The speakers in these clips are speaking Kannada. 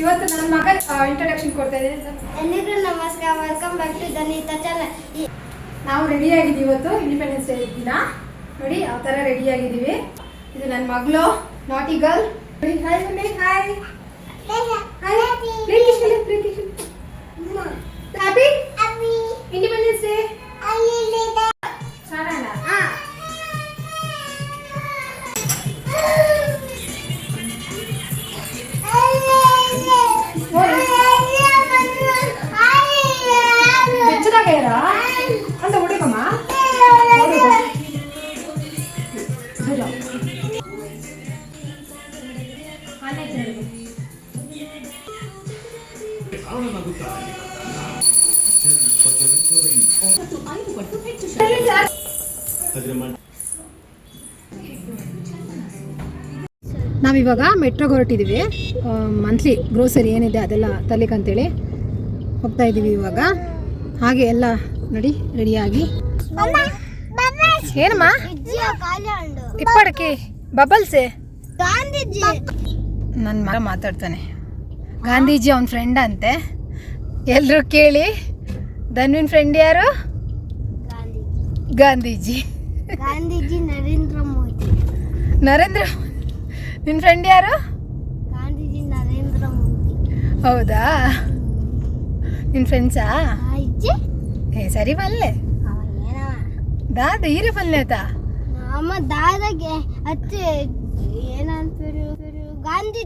ಇವತ್ತು ನನ್ನ ಮಗ ಇಂಟ್ರೊಡಕ್ಷನ್ ಕೊಡ್ತಾ ಇದ್ದೀನಿ ಸರ್. ಎಲ್ರಿಗೂ ನಮಸ್ಕಾರ welcome back to Danitha channel ನಾವು ರೆಡಿ ಆಗಿದ್ದೀವಿ ಇವತ್ತು ಇಂಡಿಪೆಂಡೆನ್ಸ್ ಡೇ ದಿನ. ನೋಡಿ ಯಾವ ಥರ ರೆಡಿ ಆಗಿದ್ದೀವಿ. ಇದು ನನ್ನ ಮಗಳು naughty girl hi mummy hi Preethi Preethi happy independence day ಸಾಡೋಣ ಬೆಚ್ಚದಾಗ ನಾವಿವಾಗ ಮೆಟ್ರೋಗೆ ಹೊರಟಿದ್ದೀವಿ. ಮಂತ್ಲಿ ಗ್ರೋಸರಿ ಏನಿದೆ ಅದೆಲ್ಲ ತರ್ಲಿಕ್ಕಂತೇಳಿ ಹೋಗ್ತಾ ಇದ್ದೀವಿ ಇವಾಗ. ಹಾಗೆ ಎಲ್ಲ ನೋಡಿ, ರೆಡಿಯಾಗಿ. ಏನಮ್ಮ? ಇಪ್ಪಡಕ್ಕೆ ಬಬಲ್ಸೆ? ನನ್ನ ಮಗ ಮಾತಾಡ್ತಾನೆ. ಗಾಂಧೀಜಿ ಅವನ ಫ್ರೆಂಡ್ ಅಂತೆ. ಎಲ್ಲರೂ ಕೇಳಿ, ಧನ್ವಿನ್ ಫ್ರೆಂಡ್ ಯಾರು? ಗಾಂಧೀಜಿ. ಗಾಂಧೀಜಿ ನರೇಂದ್ರ ಮೋದಿ. ನರೇಂದ್ರ ನಿನ್ನ ಫ್ರೆಂಡ್ ಯಾರು? ಗಾಂಧೀಜಿ ನರೇಂದ್ರ ಮೋದಿ. ಹೌದಾ? ನಿನ್ನ ಫ್ರೆಂಡ್ಸಾ ಅಜ್ಜಿ ಏ ಸರಿ ಬಲ್ಲೆ ದಾದ ದಾದ ಬಲ್ಲೆ ಬಲ್ಲೇತಾ ನಮ್ಮ ದಾದಾಗೆ ಅತ್ತೆ ಏನಂತೀರಿ? ಗಾಂಧಿ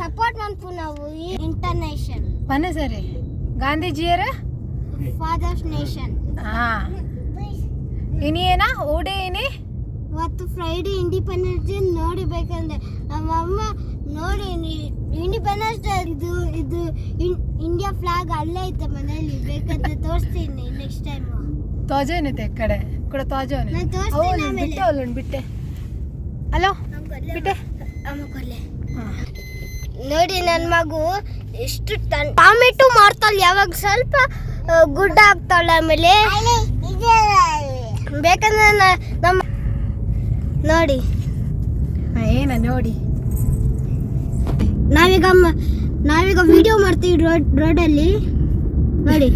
ಸಪೋರ್ಟ್ ಮಾಡ್ತೀವಿ ನಾವು ಈ ಇಂಟರ್ನ್ಯಾಷನ್ ಮನೆ ಸರಿ. ಗಾಂಧೀಜಿಯರ? ಫಾದರ್ಸ್ ನೇಷನ್ ಹಾ ಇನಿ ಏನ ಓಡೆ ಏನಿ ಮತ್ತು ಫ್ರೈಡೆ ಇಂಡಿಪೆಂಡೆನ್ಸ್ ಡೇ ನೋಡಿಬೇಕಂದ್ರೆ ನಮ್ಮ ಅಮ್ಮ ನೋಡಿ ಇಂಡಿಪೆಂಡೆನ್ಸ್ ಡೇ ಇದು ಇದು ಇಂಡಿಯಾ ಫ್ಲಾಗ್ ಅಲ್ಲೇ ಐತೆ ಮನೆಯಲ್ಲಿ ಬೇಕಂತ ತೋರಿಸ್ತೀನಿ ನೆಕ್ಸ್ಟ್ ಟೈಮ್ ತೋಜೇನಿದೆ ಕಡೆ. ಕೂಡ ತೋಜೋನೆ. ನಾನು ತೋರಿಸ್ತೀನಿ ಆಮೇಲೆ. ಬಿಟ್ಟೆ ಅಲ್ಲೊಂದು ಬಿಟ್ಟೆ. ಹಲೋ ಬಿಟ್ಟೆ. ಹಾ. ನೋಡಿ ನನ್ನ ಮಗು ಎಷ್ಟು ಟಾಮೆಟೊ ಮಾಡ್ತಾಳೆ ಯಾವಾಗ ಸ್ವಲ್ಪ ಗುಡ್ಡ ಆಗ್ತಾಳೆ ಆಮೇಲೆ. ಬೇಕಂದ್ರೆ ನಮ್ಮ ನೋಡಿ. ಏನ ನೋಡಿ. ನಾವೀಗ ನಾವೀಗ ವಿಡಿಯೋ ಮಾಡ್ತೀವಿ ರೋಡ್ ರೋಡಲ್ಲಿ. ನೋಡಿ.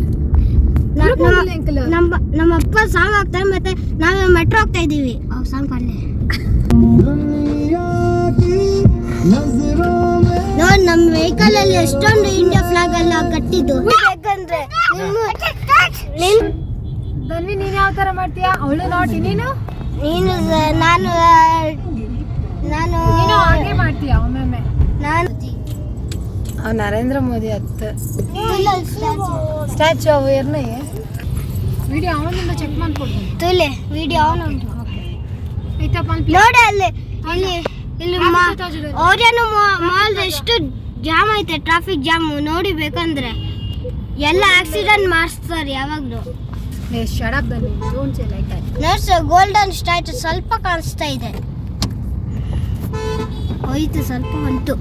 ನಮ್ಮ- ನಮ್ಮ ಅಪ್ಪ ಸಾಂಗ್ ಹಾಕ್ತಾರೆ ಮತ್ತೆ ನಾವು ಮೆಟ್ರೋ ಹೋಗ್ತಾ ಇದೀವಿ ಅವ್ ಸಾಂಗ್ ಪಾಡ್ಲೆ. ನೋಡಿ ನಮ್ಮ ವೆಹಿಕಲ್ ಅಲ್ಲಿ ಎಷ್ಟೊಂದು ಇಂಡಿಯಾ ಫ್ಲಾಗ್ ಎಲ್ಲ ಕಟ್ಟಿದ್ದು. ಯಾಕಂದ್ರೆ ನಿಮ್ಮ- ನಿನ್ ನೀನು ಯಾವ ತರ ಮಾಡ್ತೀಯಾ? ಅವಳು ನಾಟಿ ನೀನು? ನೀನು ನಾನು ನಾನು ನೀನು ಹಾಗೆ ಮಾಡ್ತೀಯಾ ಒಮ್ಮೊಮ್ಮೆ? ನಾನು ಅವ್ ನರೇಂದ್ರ ಮೋದಿ statue. ಸ್ಟ್ಯಾಚು. ಅವು ಏರ್ನೇ ವಿಡಿಯೋ ಅವನಿಂದ ಚೆಕ್ ಮಾಡ್ಕೊಡ್ತೀನಿ. ತುಲೆ ವಿಡಿಯೋ ಅವನು ಆಯ್ತಪ್ಪ ನೋಡಿ ಅಲ್ಲಿ ಇಲ್ಲಿ ಇಲ್ಲಿ ಅವ್ರೇನು ಮಾಲ್ ಎಷ್ಟು ಜಾಮ್ ಐತೆ ಟ್ರಾಫಿಕ್ ಜಾಮ್ ನೋಡಿ ಬೇಕಂದ್ರೆ ಎಲ್ಲ ಆಕ್ಸಿಡೆಂಟ್ ಮಾಡಿಸ್ತಾರೆ ಯಾವಾಗಲೂ. ನರ್ಸ್ ಗೋಲ್ಡನ್ ಸ್ಟ್ಯಾಚು ಸ್ವಲ್ಪ ಕಾಣಿಸ್ತಾ ಇದೆ. ಹೋಯ್ತು ಸ್ವಲ್ಪ ಬಂತು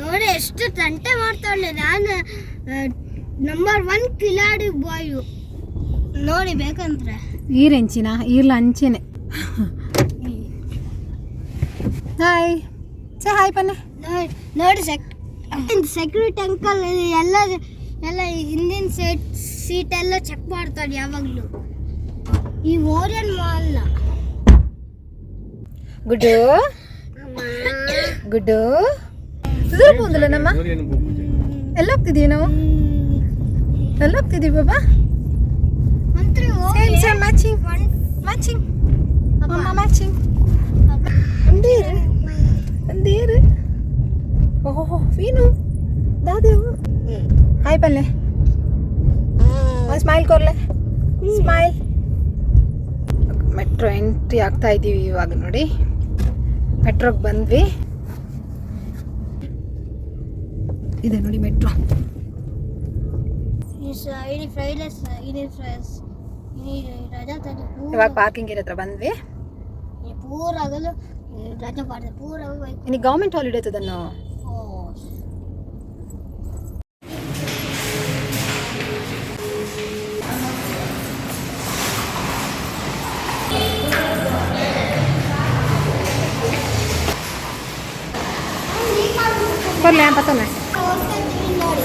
ನೋಡಿ ಎಷ್ಟು ತಂಟೆ ಮಾಡ್ತಾಳೆ. ನಾನು ನಂಬರ್ ಒನ್ ಕಿಲಾಡಿ ಬಾಯು ನೋಡಿ ಬೇಕಂದ್ರೆ. ಈರೆಂಚಿನ ಈರ್ಲ ಅಂಚೆನೆ. ಹಾಯ್ ಸೇ ಹಾಯ್ ಪನ್ನ ನೋಡಿ ನೋಡಿ ಸೆಕ್ ಸೆಕ್ಯೂರಿಟಿ ಅಂಕಲ್ ಎಲ್ಲ ಎಲ್ಲ ಹಿಂದಿನ ಸೀಟ್ ಸೀಟ್ ಎಲ್ಲ ಚೆಕ್ ಮಾಡ್ತಾರೆ ಯಾವಾಗಲೂ. ಈ ಓರಿಯನ್ ಮಾಲ್ನ ಗುಡ್ಡು ಗುಡ್ಡು ಸುಧೀರ್ ಬಂದಿಲ್ಲ ನಮ್ಮ? ಎಲ್ಲ ಹೋಗ್ತಿದೀವಿ ನಾವು? ಎಲ್ಲ ಹೋಗ್ತಿದೀವಿ ಬಾಬಾ? ಮಂತ್ರಿ ಸೇಮ್ ಸೇಮ್ ಮ್ಯಾಚಿಂಗ್ ಮ್ಯಾಚಿಂಗ್ ಅಮ್ಮ ಮ್ಯಾಚಿಂಗ್ ಅಂದೀರು ಅಂದೀರು ಓಹೋ ಫೀನು ದಾದೇವು ಹಾಯ್ ಪಲ್ಲೆ. ಸ್ಮೈಲ್ ಕೊರ್ಲೆ ಸ್ಮೈಲ್ ಮೆಟ್ರೋ ಎಂಟ್ರಿ ಆಗ್ತಾ ಇದ್ದೀವಿ ಇವಾಗ ನೋಡಿ. ಮೆಟ್ರೋಗೆ ಬಂದ್ವಿ. ಇದೆ ನೋಡಿ ಮೆಟ್ರೋ ಇವಾಗ ಪಾರ್ಕಿಂಗ್ ಹತ್ರ ಬಂದ್ವಿ. ಪೂರ ಪೂರ ಗೌರ್ಮೆಂಟ್ ಹಾಲಿಡೇ ತದನ್ನು ಬರ್ಲಿ ಪತ್ತನೆ ನೋಡಿ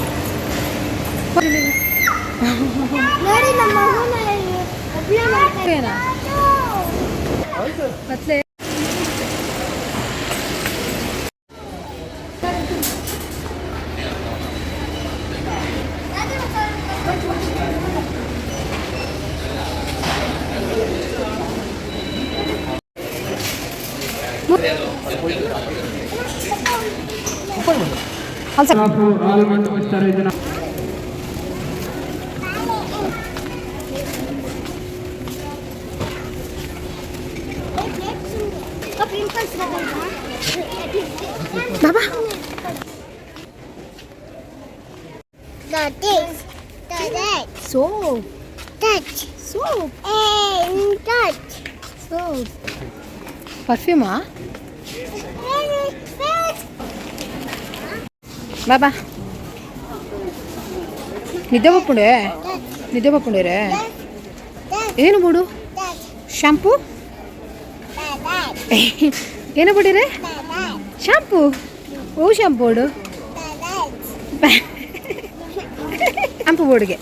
ನೋಡಿ ನಮ್ಮ ಅಲ್ಸ principles Baba This, that, so touch, so and touch. So ಪರ್ಫ್ಯೂಮಾ ಬಾಬಾ ನಿದ್ದೆ ಬಪ್ಪುಂಡೆ ನಿದ್ದೆ ಬಪ್ಪುಂಡೇರೆ ಏನು ಬಿಡು ಶಾಂಪೂ? ಏನು ಬಿಡಿರೆ ಶಾಂಪೂ? ಓ, ಶಾಂಪೂ ಬೋಡು ಶಾಂಪು ಬೋರ್ಡ್ಗೆ.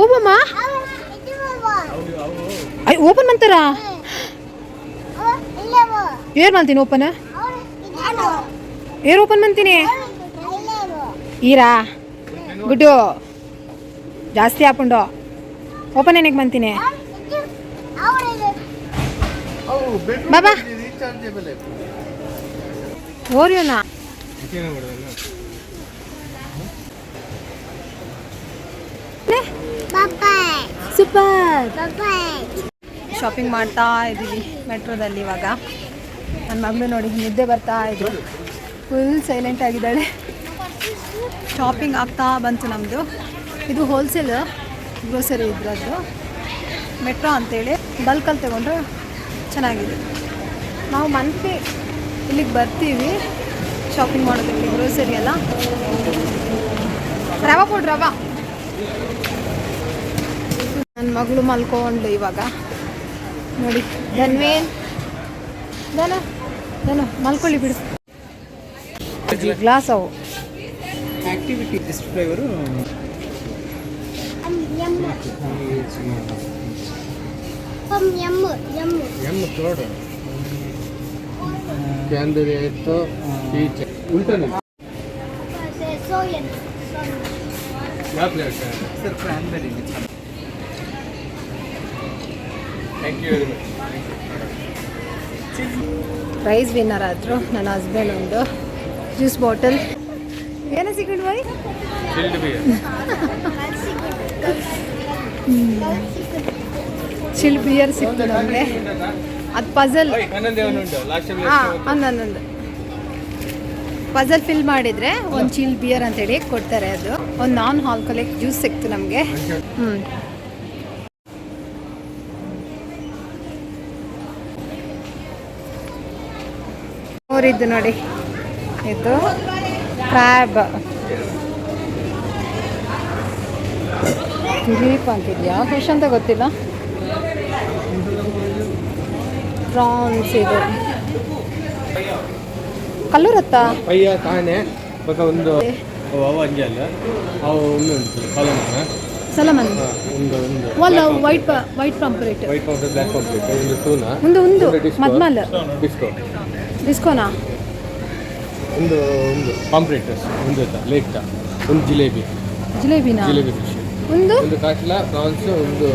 ಓಬಮ್ಮ? ಅಯ್ಯ ಓಪನ್ ಮಾಡ್ತಾರ ಏರ್ ಮಾಡ್ತೀನಿ ಓಪನ್? ಏರ್ ಓಪನ್ ಮಾಡ್ತೀನಿ? ಈರಾ? ಗುಡ್ಡು? ಜಾಸ್ತಿ ಹಾಕೊಂಡು. ಓಪನ್ ಏನಕ್ಕೆ ಮಾಡ್ತೀನಿ? ಬಾಬಾ ಓರಿಯೋನಾ? ಸೂಪರ್. ಶಾಪಿಂಗ್ ಮಾಡ್ತಾ ಇದ್ದೀವಿ ಮೆಟ್ರೋದಲ್ಲಿ ಇವಾಗ. ನನ್ನ ಮಗಳು ನೋಡಿ ನಿದ್ದೆ ಬರ್ತಾ ಇದ್ರು ಫುಲ್ ಸೈಲೆಂಟ್ ಆಗಿದ್ದಾಳೆ. ಶಾಪಿಂಗ್ ಆಗ್ತಾ ಬಂತು ನಮ್ಮದು ಇದು ಹೋಲ್ಸೇಲ್ ಗ್ರೋಸರಿ ಇದ್ರದ್ದು. ಮೆಟ್ರೋ ಅಂತೇಳಿ ಬಲ್ಕಲ್ಲಿ ತಗೊಂಡ್ರೆ ಚೆನ್ನಾಗಿದೆ. ನಾವು ಮಂತ್ಲಿ ಇಲ್ಲಿಗೆ ಬರ್ತೀವಿ. ಶಾಪಿಂಗ್ ಮಾಡೋದಕ್ಕೆ ಗ್ರೋಸರಿ ಎಲ್ಲ. ರವಾ ಕೊಡ್ರವ ರವಾ. ನನ್ನ ಮಗಳು ಮಲ್ಕೊಂಡು ಇವಾಗ. ನೋಡಿ ಧನ್ವೇನ್ ಧನ ಧನ ಮಲ್ಕೊಳ್ಳಿ ಬಿಡು. ಗ್ಲಾಸ್ ಅವು. ಆಕ್ಟಿವಿಟಿ ಎಷ್ಟು ಫ್ಲೇವರು ಕ್ಯಾಂದರಿ ಆಯಿತು ಉಲ್ಟನೆ ಯಾವ flavour sir much prize winner ಆದರು ನನ್ನ ಹಸ್ಬೆಂಡ್ ಒಂದು ಜ್ಯೂಸ್ ಬಾಟಲ್ ಏನೋ ಸಿಗಂಡ್ ಬಾಯ್ ಚಿಲ್ ಬಿಯರ್ ಸಿಕ್ತು ನಮಗೆ. ಅದು ಪಜಲ್ ಹನ್ನೊಂದೇ ಹಾಂ ಹನ್ನೊಂದೊಂದು. ಪಜಲ್ ಫಿಲ್ ಮಾಡಿದರೆ ಒಂದು ಚಿಲ್ ಬಿಯರ್ ಅಂತೇಳಿ ಕೊಡ್ತಾರೆ ಅದು. ಒಂದು ನಾನ್ ಹಾಲ್ಕೊಲಿಕ್ ಜ್ಯೂಸ್ ಸಿಕ್ತು ನಮಗೆ. ಹ್ಞೂ ಅವರಿದ್ದು ನೋಡಿ. ಇದು ಕ್ರ್ಯಾಬ್ ದಿಲೀಪ್ ಅಂತಿದ್ಯಾ? ಫಿಶ್ ಅಂತ ಗೊತ್ತಿಲ್ಲ. ಪ್ರಾನ್ಸ್ ಇದು. ಕಲ್ಲೂರತ್ತ ಪಯ್ಯ ತಾನೆ ಬಕ ಒಂದು ಅಲ್ಲ. ಅವು ಉಂಟು ಸಲಮನ್. ಒಂದು ಒಂದು. ಒಲ್ಲ white white pomfret white black ಒಂದು ಟೂನ ಒಂದು ಒಂದು. disco. ಮದ್ಮಲ್. ಡಿಸ್ಕೋನಾ ಒಂದು ಒಂದು ಪಾಂಪ್ರೇಟಸ್ ಒಂದು ಲೇಕ್ ಒಂದು ಜಿಲೇಬಿ. ಜಿಲೇಬಿನಾ? ಜಿಲೇಬಿ ಫಿಶ್ ಒಂದು? ಒಂದು ಕಾಟ್ಲ ಪ್ರಾನ್ಸ್ ಒಂದು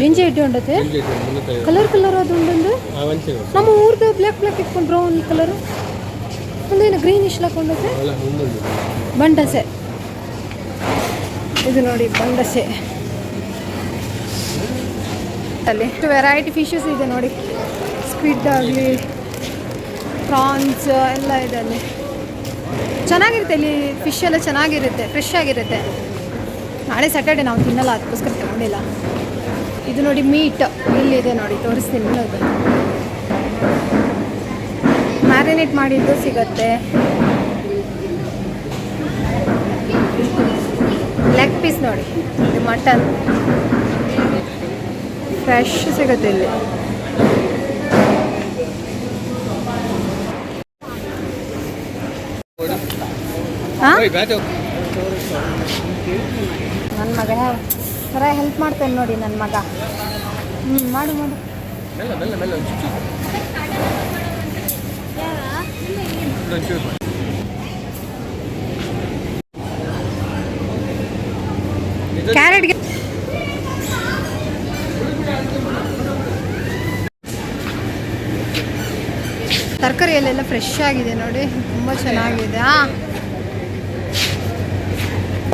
ಜಿಂಜೆ ಇಟ್ಟು ಉಂಡತೆ ಕಲರ್ ಕಲರ್ ಅದು ವಂಚೆ ನಮ್ಮ ಊರ್ದು ಬ್ಲ್ಯಾಕ್ ಬ್ಲ್ಯಾಕ್ ಇಟ್ಕೊಂಡು ಬ್ರೌನ್ ಕಲರ್ ಒಂದೇನು ಗ್ರೀನಿಶ್ ಹಾಕೊಂಡತೆ ಬಂಡಸೆ. ಇದು ನೋಡಿ ಬಂಡಸೆ. ಅಲ್ಲಿ. ವೆರೈಟಿ ಫಿಶಸ್ ಇದೆ ನೋಡಿ. ಸ್ಕ್ವಿಡ್ ಆಗಲಿ ಪ್ರಾನ್ಸ್ ಎಲ್ಲ ಇದೆ ಅಲ್ಲಿ ಚೆನ್ನಾಗಿರುತ್ತೆ ಇಲ್ಲಿ ಫಿಶ್ ಎಲ್ಲ ಚೆನ್ನಾಗಿರುತ್ತೆ ಫ್ರೆಶ್ ಆಗಿರುತ್ತೆ. ನಾಳೆ ಸ್ಯಾಟರ್ಡೆ ನಾವು ತಿನ್ನಲ್ಲ, ಅದಕ್ಕೋಸ್ಕರ ತಗೊಂಡಿಲ್ಲ. ಇದು ನೋಡಿ ಮೀಟ್ ಇಲ್ಲಿದೆ ನೋಡಿ, ತೋರಿಸ್ತೀನಿ ನೋಡಿ ಮ್ಯಾರಿನೇಟ್ ಮಾಡಿದ್ದು ಸಿಗುತ್ತೆ. ಲೆಗ್ ಪೀಸ್ ನೋಡಿ, ಇದು ಮಟನ್ ಫ್ರೆಶ್ ಸಿಗುತ್ತೆ ಇಲ್ಲಿ. ನನ್ನ ಮಗ ಥರ ಹೆಲ್ಪ್ ಮಾಡ್ತಾನೆ ನೋಡಿ ನನ್ನ ಮಗ. ಹ್ಞೂ ಮಾಡು ಮಾಡು. ಕ್ಯಾರೆಟ್ಗೆ ತರಕಾರಿಯಲ್ಲೆಲ್ಲ ಫ್ರೆಶ್ ಆಗಿದೆ ನೋಡಿ ತುಂಬ ಚೆನ್ನಾಗಿದೆ.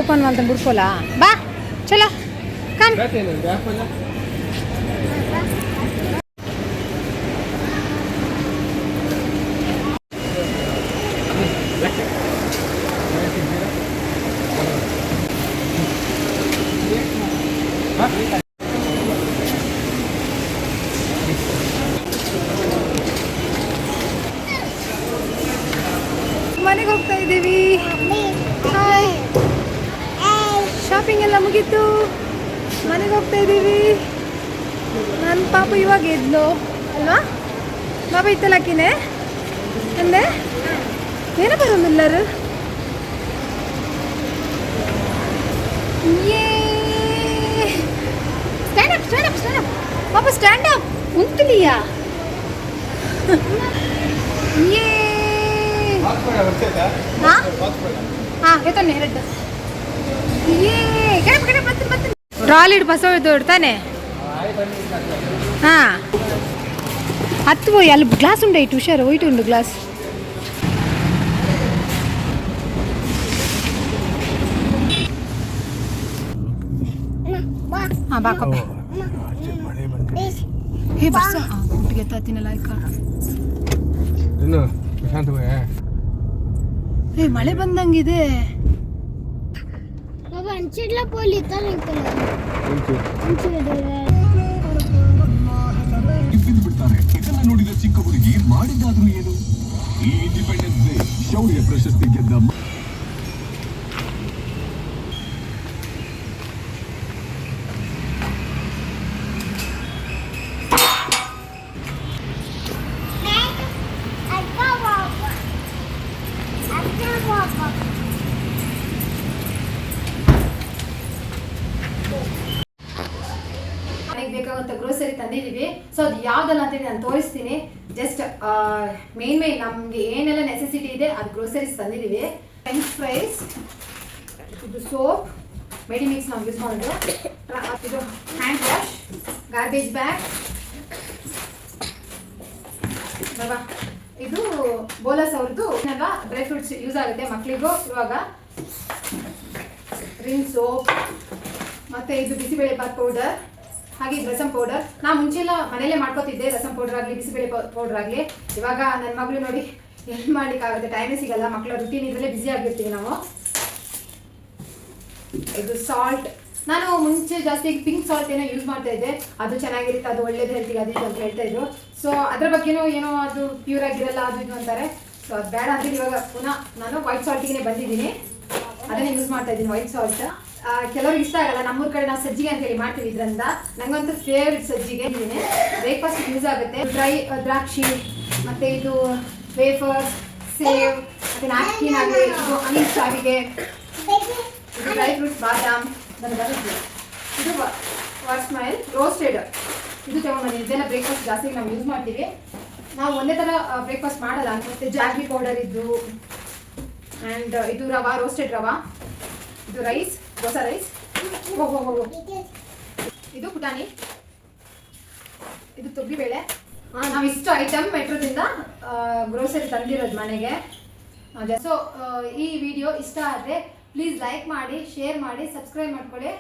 ಹಾಂ ಓಪನ್ ಮಾಡ್ದಂಗೆ ಬಿಡ್ಕೋಲ್ಲ ಬಾ ಚಲೋ ಕಮ್ ಬ್ಯಾಟ್ ಏನಂದ್ರೆ ಆ್ಯಪಲ್ ಮನೆಗೆ ಹೋಗ್ತಾ ಇದ್ದೀವಿ ಹಾಯ್ ಮುಗೀತು ಮನೆಗೆ ಹೋಗ್ತಾ ಇದ್ದೀವಿ. ನನ್ನ ಪಾಪ ಇವಾಗ ಎದ್ಲು. ಅಲ್ವಾ? ಪಾಪ ಇತ್ತಲಾಕಿನೇ ಅಂದೆ? ಏನ ಬರೋದಿಲ್ಲರು stand up stand up stand up ಪಾಪ ಸ್ಟ್ಯಾಂಡ್ ಅಪ್ ಉಂಟಲಿಯಾ ಏ. ಹಾ? ಹಾ ಎತ್ತನೆ ಎರಡು ಏ ಕಡೆ ಕಡೆ ಮತ್ತೆ ಟ್ರಾಲಿಡ್ ಬಸವಳಿದು ಇಡ್ತಾನೆ ಹಾಂ. ಹತ್ತು ಅಲ್ಲಿ ಗ್ಲಾಸ್ ಉಂಡೆ ಇಟ್ಟು ಹುಷಾರು ಒಯ್ಟು ಉಂಡು ಗ್ಲಾಸ್. ಹಾಂ ಬಾಕಪ್ಪ ಹೇ ಬಸ್. ಊಟಗೆ ಎತ್ತಾತೀನಲ್ಲ ಏ ಮಳೆ ಬಂದಂಗಿದೆ. ಬಾಬಾ ಅಂಚಿಡ್ಲ ಪೋಲಿ ತನಕಲ್ಲ ಒಂಚೂರು ಬಿದ್ದು ಬಿಡ್ತಾರೆ ಇದನ್ನ ನೋಡಿದ ಚಿಕ್ಕ ಹುಡುಗಿ ಮಾಡಿದ್ದಾದ್ರೂ ಏನು ಈ ಇಂಡಿಪೆಂಡೆನ್ಸ್ ಡೇ ಶೌರ್ಯ ಪ್ರಶಸ್ತಿ ಗೆದ್ದ ಮ- ಬೇಕಾಗುವಂಥ ಗ್ರೋಸರಿ ತಂದಿದ್ದೀವಿ. ಸೊ ಅದು ಯಾವುದಲ್ಲ ಅಂತ ನಾನು ತೋರಿಸ್ತೀನಿ. ಜಸ್ಟ್ ಮೇನ್ ಮೇನ್ ನಮಗೆ ಏನೆಲ್ಲ ನೆಸೆಸಿಟಿ ಇದೆ, ಅದು ಗ್ರೋಸರೀಸ್ ತಂದಿದ್ದೀವಿ. ಫ್ರೆಂಚ್ ಫ್ರೈಸ್ ಇದು ಸೋಪ್ ಮೆಡಿಮಿಕ್ಸ್ ನಾವು ಯೂಸ್ ಮಾಡೋದು. ಇದು ಹ್ಯಾಂಡ್ ವಾಶ್ ಗಾರ್ಬೇಜ್ ಬ್ಯಾಗ್ ಇದು ಬೋಲಸ್ ಅವ್ರದ್ದು ಎಲ್ಲ ಡ್ರೈ ಫ್ರೂಟ್ಸ್ ಯೂಸ್ ಆಗುತ್ತೆ ಮಕ್ಕಳಿಗೂ ಇವಾಗ. ರಿನ್ ಸೋಪ್ ಮತ್ತೆ ಇದು ಬಿಸಿಬೇಳೆ ಬಾತ್ ಪೌಡರ್ ಹಾಗೆ ಇದು ರಸಂ ಪೌಡರ್ ನಾ ಮುಂಚೆಲ್ಲ ಮನೆಯಲ್ಲೇ ಮಾಡ್ಕೋತಿದ್ದೆ ರಸಂ ಪೌಡರ್ ಆಗಲಿ, ಬಿಸಿಬೇಳೆ ಪೌಡರ್ ಆಗಲಿ. ಇವಾಗ ನನ್ನ ಮಗಳು ನೋಡಿ ಎಲ್ಲಿ ಮಾಡ್ಲಿಕ್ಕಾಗುತ್ತೆ? ಟೈಮೇ ಸಿಗಲ್ಲ ಮಕ್ಕಳ ರುಟೀನ್ ಇದರಲ್ಲೇ ಬ್ಯುಸಿ ಆಗಿರ್ತೀವಿ ನಾವು. ಇದು ಸಾಲ್ಟ್ ನಾನು ಮುಂಚೆ ಜಾಸ್ತಿ ಪಿಂಕ್ ಸಾಲ್ಟ್ ಏನೋ ಯೂಸ್ ಮಾಡ್ತಾ ಇದ್ದೆ. ಅದು ಚೆನ್ನಾಗಿರುತ್ತೆ, ಅದು ಒಳ್ಳೇದು ಹೇಳ್ತೀವಿ ಅದು ಅಂತ ಹೇಳ್ತಾ ಇದ್ರು. ಸೊ ಅದ್ರ ಬಗ್ಗೆನೂ ಏನೋ ಅದು ಪ್ಯೂರ್ ಆಗಿರಲ್ಲ, ಅದು ಇದು ಅಂತಾರೆ. ಸೊ ಅದು ಬೇಡ ಅಂತ ಇವಾಗ ಪುನಃ ನಾನು ವೈಟ್ ಸಾಲ್ಟಿಗೆ ಬಂದಿದ್ದೀನಿ. ಅದನ್ನೇ ಯೂಸ್ ಮಾಡ್ತಾ ಇದ್ದೀನಿ ವೈಟ್ ಸಾಲ್ಟ್ ಕೆಲವ್ರಿಗೆ ಇಷ್ಟ ಆಗಲ್ಲ. ನಮ್ಮೂರ ಕಡೆ ನಾವು ಸಜ್ಜಿಗೆ ಅಂತ ಹೇಳಿ ಮಾಡ್ತೀವಿ ಇದರಿಂದ. ನಂಗಂತೂ ಫೇವ್ರೆಟ್ ಸಜ್ಜಿಗೆ ಬ್ರೇಕ್ಫಾಸ್ಟ್ ಯೂಸ್ ಆಗುತ್ತೆ. ಡ್ರೈ ದ್ರಾಕ್ಷಿ, ಮತ್ತೆ ಇದು ವೇಫರ್ಸ್ ಸೇವ್, ಮತ್ತೆ ನ್ಯಾಪ್ಕಿನ್ ಆಗಲಿ ಇದು ಅನಿಲ್ ಇದು ಡ್ರೈ ಫ್ರೂಟ್ಸ್ ಬಾದಾಮ್ ಬರುತ್ತೆ ಇದು ವಾಟ್ಸ್ ಮೈಲ್ ರೋಸ್ಟೆಡ್ ಇದು ತಗೊಂಡ್ಬಂದಿದ್ದೀನಿ ಇದೆಲ್ಲ ಬ್ರೇಕ್ಫಾಸ್ಟ್ ಜಾಸ್ತಿ ನಾವು ಯೂಸ್ ಮಾಡ್ತೀವಿ. ನಾವು ಒಂದೇ ಥರ ಬ್ರೇಕ್ಫಾಸ್ಟ್ ಮಾಡಲ್ಲ. ಮತ್ತೆ ಜಾಗಿ ಪೌಡರ್ ಇದ್ದು ಆ್ಯಂಡ್ ಇದು ರವಾ ರೋಸ್ಟೆಡ್ ರವಾ. ಇದು ರೈಸ್ ದೋಸಾ ರೈಸ್ ಇದು ಪುಟಾಣಿ. ಇದು ತೊಗರಿಬೇಳೆ. ನಾವು ಇಷ್ಟು ಐಟಮ್ ಮೆಟ್ರೋದಿಂದ ಗ್ರೋಸರಿ ತಂದಿರೋದು ಮನೆಗೆ. ಸೊ ಈ ವಿಡಿಯೋ ಇಷ್ಟ ಆದರೆ ಪ್ಲೀಸ್ ಲೈಕ್ ಮಾಡಿ ಶೇರ್ ಮಾಡಿ ಸಬ್ಸ್ಕ್ರೈಬ್ ಮಾಡ್ಕೊಳ್ಳಿ.